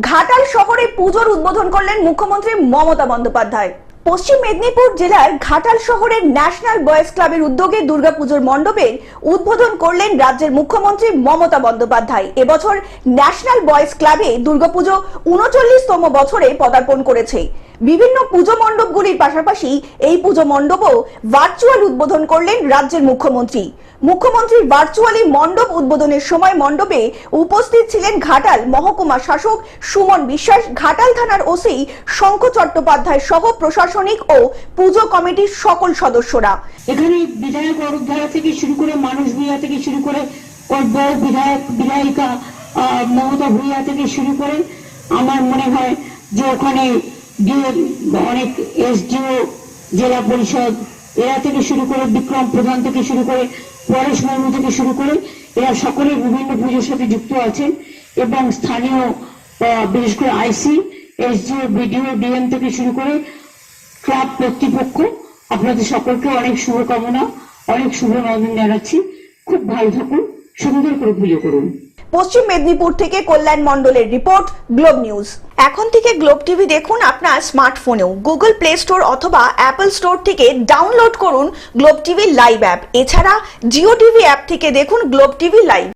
ঘাটাল শহরে পুজোর উদ্বোধন করলেন মুখ্যমন্ত্রী মমতা বন্দ্যোপাধ্যায়। পশ্চিম মেদিনীপুর জেলার ঘাটাল শহরের ন্যাশনাল বয়েজ ক্লাবের উদ্যোগে দুর্গাপুজোর মণ্ডপের উদ্বোধন করলেন রাজ্যের মুখ্যমন্ত্রী মমতা বন্দ্যোপাধ্যায়। এবছর ন্যাশনাল বয়েজ ক্লাবে দুর্গাপুজো উনচল্লিশতম বছরে পদার্পণ করেছে। বিভিন্ন পুজো মণ্ডপগুলির পাশাপাশি এই পুজো মণ্ডপও ভার্চুয়াল উদ্বোধন করলেন রাজ্যের মুখ্যমন্ত্রী। মুখ্যমন্ত্রীর ভার্চুয়ালি মণ্ডপ উদ্বোধনের সময় মণ্ডপে উপস্থিত ছিলেন ঘাটাল মহকুমা শাসক সুমন বিশ্বাস। ঘাটাল থানার ওসি শঙ্খ চট্টোপাধ্যায় সহ প্রশাসনিক ও পুজো কমিটির সকল সদস্যরা। এখানে বিধায়ক অরূপধারা থেকে শুরু করে মানুষ ভূঁইয়া থেকে শুরু করে বিধায়ক, বিধায়িকা মমতা ভূঁইয়া থেকে শুরু করে আমার মনে হয় যে ওখানে অনেক এসডিও, জেলা পরিষদ, এরা থেকে শুরু করে বিক্রম প্রধান থেকে শুরু করে পরেশ মুর্মু থেকে শুরু করে, এরা সকলে বিভিন্ন পুজোর সাথে যুক্ত আছেন এবং স্থানীয় বিশেষ করে আইসি, এসডিও, বিডিও, ডিএম থেকে শুরু করে ক্লাব কর্তৃপক্ষ, আপনাদের সকলকে অনেক শুভকামনা, অনেক শুভ নন্দন জানাচ্ছি। খুব ভালো থাকুন, সুন্দর করে পুজো করুন। পশ্চিম মেদিনীপুর থেকে কল্যাণ মণ্ডলের রিপোর্ট, গ্লোব নিউজ। এখন থেকে গ্লোব টিভি দেখুন আপনার স্মার্টফোনেও। গুগল প্লে স্টোর অথবা অ্যাপল স্টোর থেকে ডাউনলোড করুন গ্লোব টিভি লাইভ অ্যাপ। এছাড়া জিও টিভি অ্যাপ থেকে দেখুন গ্লোব টিভি লাইভ।